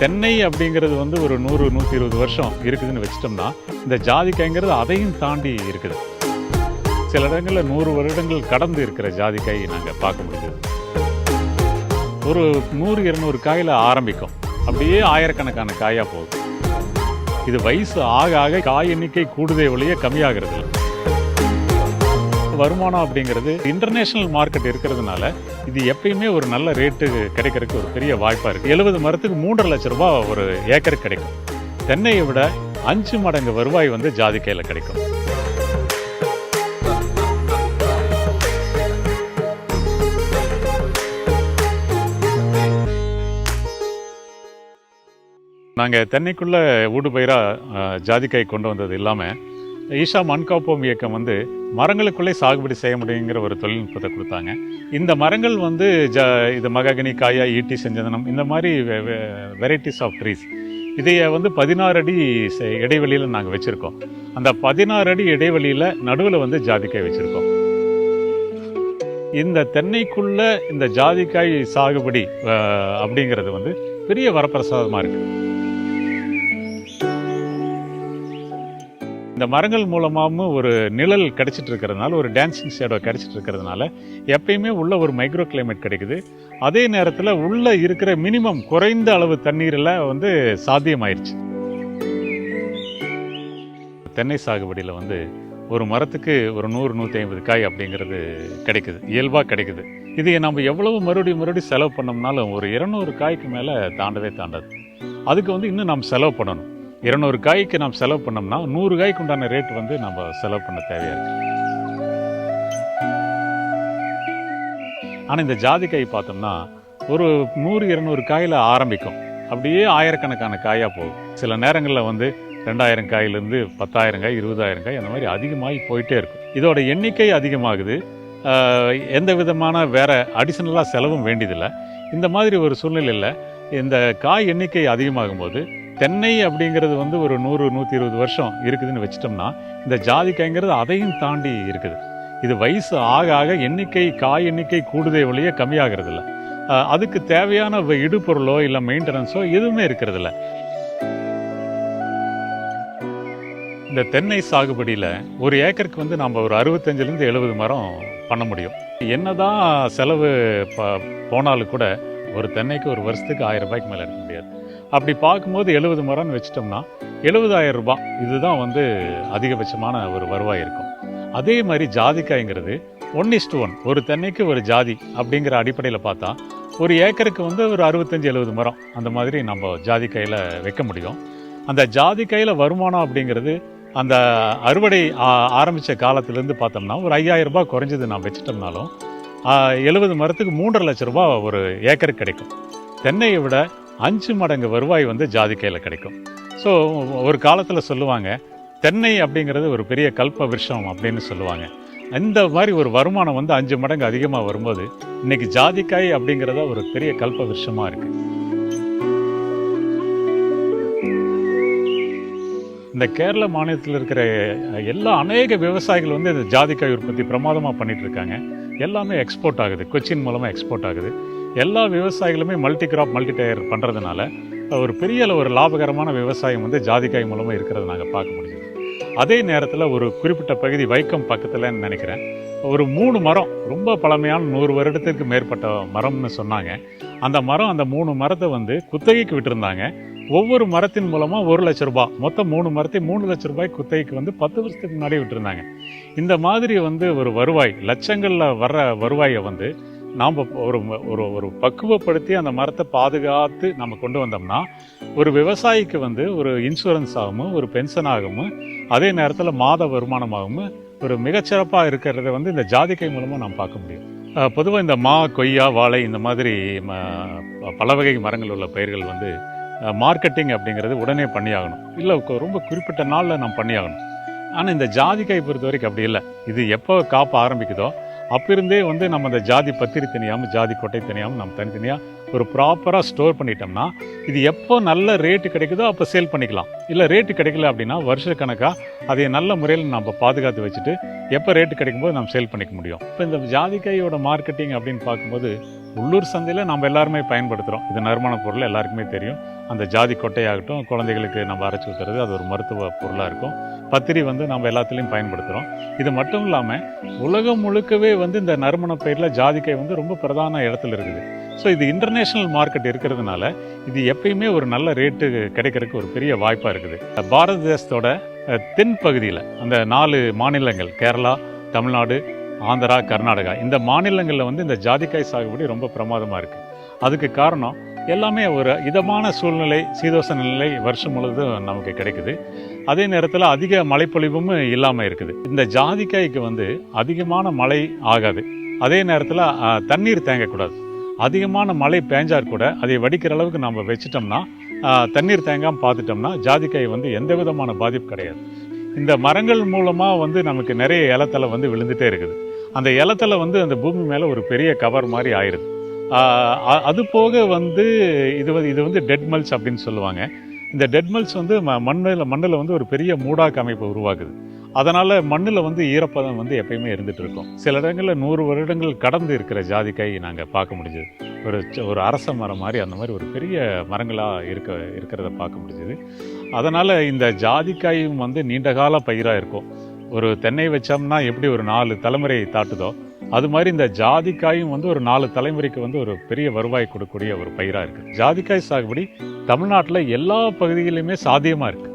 தென்னை அப்படிங்கிறது வந்து ஒரு நூறு நூற்றி இருபது வருஷம் இருக்குதுன்னு வச்சிட்டோம்னா இந்த ஜாதிக்காய்ங்கிறது அதையும் தாண்டி இருக்குது. சில இடங்களில் நூறு வருடங்கள் கடந்து இருக்கிற ஜாதிக்காய் நாங்கள் பார்க்க முடியுது. ஒரு நூறு இருநூறு காயில் ஆரம்பிக்கும். அப்படியே ஆயிரக்கணக்கான காயாக போகுது இது வயசு ஆக ஆக காய் எண்ணிக்கை கூடுதே ஒழிய கம்மியாகிறது இல்லை வருமானம் அப்படிங்கிறது இன்டர்நேஷனல் மார்க்கெட் இருக்கிறதுனால இது எப்பயுமே ஒரு நல்ல ரேட்டு கிடைக்கிறதுக்கு ஒரு பெரிய வாய்ப்பாக இருக்குது எழுபது மரத்துக்கு மூன்றரை லட்ச ரூபாய் ஒரு ஏக்கருக்கு கிடைக்கும். தென்னையை விட அஞ்சு மடங்கு வருவாய் வந்து ஜாதிக்கையில் கிடைக்கும். நாங்கள் தென்னைக்குள்ளே ஊடுபயிராக ஜாதிக்காய் கொண்டு வந்தது இல்லாமல் ஈஷா மண்காப்போம் இயக்கம் வந்து மரங்களுக்குள்ளே சாகுபடி செய்ய முடியுங்கிற ஒரு தொழில்நுட்பத்தை கொடுத்தாங்க. இந்த மரங்கள் வந்து ஜ இது மகாகனி காயா ஈட்டி செஞ்சதனம் இந்த மாதிரி வெரைட்டிஸ் ஆஃப் ட்ரீஸ் இதைய வந்து பதினாறு அடி இடைவெளியில் நாங்கள் வச்சுருக்கோம். அந்த பதினாறு அடி இடைவெளியில் நடுவில் வந்து ஜாதிக்காய் வச்சுருக்கோம். இந்த தென்னைக்குள்ளே இந்த ஜாதிக்காய் சாகுபடி அப்படிங்கிறது வந்து பெரிய வரப்பிரசாதமாக இருக்குது இந்த மரங்கள் மூலமாகவும் ஒரு நிழல் கிடச்சிட்டு இருக்கிறதுனால ஒரு டான்சிங் ஷேடோ கிடச்சிட்டு இருக்கிறதுனால எப்பயுமே உள்ள ஒரு மைக்ரோ கிளைமேட் கிடைக்குது. அதே நேரத்தில் உள்ளே இருக்கிற மினிமம் குறைந்த அளவு தண்ணீரில் வந்து சாத்தியமாயிருச்சு. தென்னை சாகுபடியில் வந்து ஒரு மரத்துக்கு ஒரு நூறு நூற்றி ஐம்பது காய் அப்படிங்கிறது கிடைக்குது. இயல்பாக கிடைக்குது. இது நம்ம எவ்வளவு மறுபடியும் மறுபடியும் செலவு பண்ணோம்னாலும் ஒரு இரநூறு காய்க்கு மேலே தாண்டவே தாண்டாது. அதுக்கு வந்து இன்னும் நாம் செலவு பண்ணணும். இருநூறு காய்க்கு நாம் செலவு பண்ணோம்னா நூறு காய்க்கு உண்டான ரேட் வந்து நம்ம செலவு பண்ண தேவையாக இருக்கு. ஆனால் இந்த ஜாதிக்காய் பார்த்தோம்னா ஒரு நூறு இருநூறு காயில் ஆரம்பிக்கும். அப்படியே ஆயிரக்கணக்கான காயாக போகும். சில நேரங்களில் வந்து ரெண்டாயிரம் காயிலேருந்து பத்தாயிரம் காய் இருபதாயிரம் காய் அந்த மாதிரி அதிகமாகி போயிட்டே இருக்கும். இதோட எண்ணிக்கை அதிகமாகுது. எந்த விதமான வேறு அடிஷ்னலாக செலவும் வேண்டியதில்லை. இந்த மாதிரி ஒரு சூழ்நிலையில் இந்த காய் எண்ணிக்கை அதிகமாகும் போது தென்னை அப்படிங்கிறது வந்து ஒரு நூறு நூற்றி இருபது வருஷம் இருக்குதுன்னு வச்சிட்டோம்னா இந்த ஜாதிக்காய்ங்கிறது அதையும் தாண்டி இருக்குது. இது வயசு ஆக ஆக எண்ணிக்கை காய் எண்ணிக்கை கூடுதே ஒழிய கம்மியாகிறது இல்லை அதுக்கு தேவையான வ- இடுபொருளோ இல்லை மெயின்டெனன்ஸோ எதுவுமே இருக்கிறதில்ல. இந்த தென்னை சாகுபடியில் ஒரு ஏக்கருக்கு வந்து நம்ம ஒரு அறுபத்தஞ்சிலேருந்து எழுபது மரம் பண்ண முடியும். என்னதான் செலவு ப போனாலும் கூட ஒரு தென்னைக்கு ஒரு வருஷத்துக்கு ஆயிரம் ரூபாய்க்கு மேலே எடுக்க முடியாது. அப்படி பார்க்கும்போது எழுபது மரம்னு வச்சிட்டோம்னா எழுபதாயிரம் ரூபாய் இதுதான் வந்து அதிகபட்சமான ஒரு வருவாய் இருக்கும். அதே மாதிரி ஜாதிக்காய்ங்கிறது ஒன் இஸ்ட் ஒன் ஒரு தென்னைக்கு ஒரு ஜாதி அப்படிங்கிற அடிப்படையில் பார்த்தா ஒரு ஏக்கருக்கு வந்து ஒரு அறுபத்தஞ்சி எழுபது மரம் அந்த மாதிரி நம்ம ஜாதிக்காயில் வைக்க முடியும். அந்த ஜாதிக்காயில் வருமானம் அப்படிங்கிறது அந்த அறுவடை ஆரம்பித்த காலத்துலேருந்து காலத்திலேருந்து பார்த்தோம்னா ஒரு ஐயாயிரம் ரூபாய் குறைஞ்சது நான் வச்சிட்டோம்னாலும் எழுபது மரத்துக்கு மூன்றரை லட்ச ரூபா ஒரு ஏக்கருக்கு கிடைக்கும். தென்னையை விட அஞ்சு மடங்கு வருவாய் வந்து ஜாதிக்கையில் கிடைக்கும். ஸோ ஒரு காலத்தில் சொல்லுவாங்க தென்னை அப்படிங்கிறது ஒரு பெரிய கல்ப விருஷம் அப்படின்னு சொல்லுவாங்க. இந்த மாதிரி ஒரு வருமானம் வந்து அஞ்சு மடங்கு அதிகமாக வரும்போது இன்னைக்கு ஜாதிக்காய் அப்படிங்கிறத ஒரு பெரிய கல்ப விருஷமாக இருக்கு. இந்த கேரள மாநிலத்தில் இருக்கிற எல்லா அநேக விவசாயிகள் வந்து இந்த ஜாதிக்காய் உற்பத்தி பிரமாதமாக பண்ணிட்டு இருக்காங்க. எல்லாமே எக்ஸ்போர்ட் ஆகுது. கொச்சின் மூலமாக எக்ஸ்போர்ட் ஆகுது. எல்லா விவசாயிகளுமே மல்டி கிராப் மல்டி டயர் பண்ணுறதுனால ஒரு பெரிய ஒரு லாபகரமான விவசாயம் வந்து ஜாதிக்காய் மூலமாக இருக்கிறத நாங்கள் பார்க்க முடியுது. அதே நேரத்தில் ஒரு குறிப்பிட்ட பகுதி வைக்கம் பக்கத்துலன்னு நினைக்கிறேன். ஒரு மூணு மரம் ரொம்ப பழமையான நூறு வருடத்திற்கு மேற்பட்ட மரம்னு சொன்னாங்க. அந்த மரம் அந்த மூணு மரத்தை வந்து குத்தகைக்கு விட்டுருந்தாங்க. ஒவ்வொரு மரத்தின் மூலமாக ஒரு லட்ச ரூபாய் மொத்தம் மூணு மரத்தை மூணு லட்ச ரூபாய் குத்தகைக்கு வந்து பத்து வருஷத்துக்கு முன்னாடி விட்டுருந்தாங்க. இந்த மாதிரி வந்து ஒரு வருவாய் லட்சங்களில் வர்ற வருவாயை வந்து நாம் ஒரு ஒரு ஒரு பக்குவப்படுத்தி அந்த மரத்தை பாதுகாத்து நம்ம கொண்டு வந்தோம்னா ஒரு விவசாயிக்கு வந்து ஒரு இன்சூரன்ஸ் ஆகும் ஒரு பென்ஷன் ஆகும் அதே நேரத்தில் மாத வருமானமாகவும் ஒரு மிகச்சிறப்பாக இருக்கிறத வந்து இந்த ஜாதிக்கை மூலமாக நாம் பார்க்க முடியும். பொதுவாக இந்த மா கொய்யா வாழை இந்த மாதிரி ம- பல வகை மரங்கள் உள்ள பயிர்கள் வந்து மார்க்கெட்டிங் அப்படிங்கிறது உடனே பண்ணியாகணும். இல்லை ரொம்ப குறிப்பிட்ட நாளில் நாம் பண்ணியாகணும். ஆனால் இந்த ஜாதிக்காய் பொறுத்த வரைக்கும் அப்படி இல்லை. இது எப்போ காப்ப ஆரம்பிக்குதோ அப்பிருந்தே வந்து நம்ம அந்த ஜாதி பத்திரி தனியாமல் ஜாதி கொட்டை தனியாமல் நம்ம தனித்தனியாக ஒரு ப்ராப்பராக ஸ்டோர் பண்ணிட்டோம்னா இது எப்போ நல்ல ரேட்டு கிடைக்குதோ அப்போ சேல் பண்ணிக்கலாம். இல்லை ரேட்டு கிடைக்கல அப்படின்னா வருஷக்கணக்காக அதை நல்ல முறையில் நம்ம பாதுகாத்து வச்சுட்டு எப்போ ரேட்டு கிடைக்கும்போது நம்ம சேல் பண்ணிக்க முடியும். இப்போ இந்த ஜாதிக்காயோட மார்க்கெட்டிங் அப்படின்னு பார்க்கும்போது உள்ளூர் சந்தையில் நம்ம எல்லாருமே பயன்படுத்துகிறோம் இது நறுமண பொருள் எல்லாருக்குமே தெரியும். அந்த ஜாதி கொட்டையாகட்டும் குழந்தைகளுக்கு நம்ம அரைச்சி ஊற்றுறது அது ஒரு மருத்துவ பொருளாக இருக்கும். பத்திரி வந்து நம்ம எல்லாத்துலேயும் பயன்படுத்துகிறோம் இது மட்டும் இல்லாமல் உலகம் முழுக்கவே வந்து இந்த நறுமண பயிரில் ஜாதிக்காய் வந்து ரொம்ப பிரதான இடத்துல இருக்குது. ஸோ இது இன்டர்நேஷ்னல் மார்க்கெட் இருக்கிறதுனால இது எப்பயுமே ஒரு நல்ல ரேட்டு கிடைக்கிறதுக்கு ஒரு பெரிய வாய்ப்பாக இருக்குது. பாரத தேசத்தோட தென் பகுதியில் அந்த நாலு மாநிலங்கள் கேரளா தமிழ்நாடு ஆந்திரா கர்நாடகா. இந்த மாநிலங்களில் வந்து இந்த ஜாதிக்காய் சாகுபடி ரொம்ப பிரமாதமாக இருக்குது அதுக்கு காரணம் எல்லாமே ஒரு இதமான சூழ்நிலை சீதோஷ நிலை வருஷம் முழுவதும் நமக்கு கிடைக்குது. அதே நேரத்தில் அதிக மழைப்பொழிவும் இல்லாமல் இருக்குது. இந்த ஜாதிக்காய்க்கு வந்து அதிகமான மழை ஆகாது. அதே நேரத்தில் தண்ணீர் தேங்கக்கூடாது. அதிகமான மழை பேஞ்சார் கூட அதை வடிக்கிற அளவுக்கு நம்ம வச்சிட்டோம்னா தண்ணீர் தேங்காமல் பார்த்துட்டோம்னா ஜாதிக்காய் வந்து எந்த விதமான பாதிப்பு கிடையாது. இந்த மரங்கள் மூலமாக வந்து நமக்கு நிறைய இலத்தலை வந்து விழுந்துட்டே இருக்குது. அந்த இலத்துல வந்து அந்த பூமி மேலே ஒரு பெரிய கவர் மாதிரி ஆயிடுது அது போக வந்து இது வந்து இது வந்து டெட் மல்ஸ் அப்படின்னு சொல்லுவாங்க. இந்த டெட் மல்ஸ் வந்து ம மண்ணில் மண்ணில் வந்து ஒரு பெரிய மூடாக்கு அமைப்பை உருவாக்குது. அதனால் மண்ணில் வந்து ஈரப்பதம் வந்து எப்பயுமே இருந்துகிட்டு இருக்கும். சில இடங்களில் நூறு வருடங்கள் கடந்து இருக்கிற ஜாதிக்காய் நாங்கள் பார்க்க முடிஞ்சது. ஒரு ச- ஒரு அரச மரம் மாதிரி அந்த மாதிரி ஒரு பெரிய மரங்களாக இருக்க இருக்கிறத பார்க்க முடிஞ்சது. அதனால் இந்த ஜாதிக்காயும் வந்து நீண்டகால பயிராக இருக்கும். ஒரு தென்னை வச்சோம்னா எப்படி ஒரு நாலு தலைமுறை தாட்டுதோ அது மாதிரி இந்த ஜாதிக்காயும் வந்து ஒரு நாலு தலைமுறைக்கு வந்து ஒரு பெரிய வருவாய் கொடுக்கக்கூடிய ஒரு பயிராக இருக்குது ஜாதிக்காய் சாகுபடி தமிழ்நாட்டில் எல்லா பகுதிகளிலுமே சாத்தியமாக இருக்குது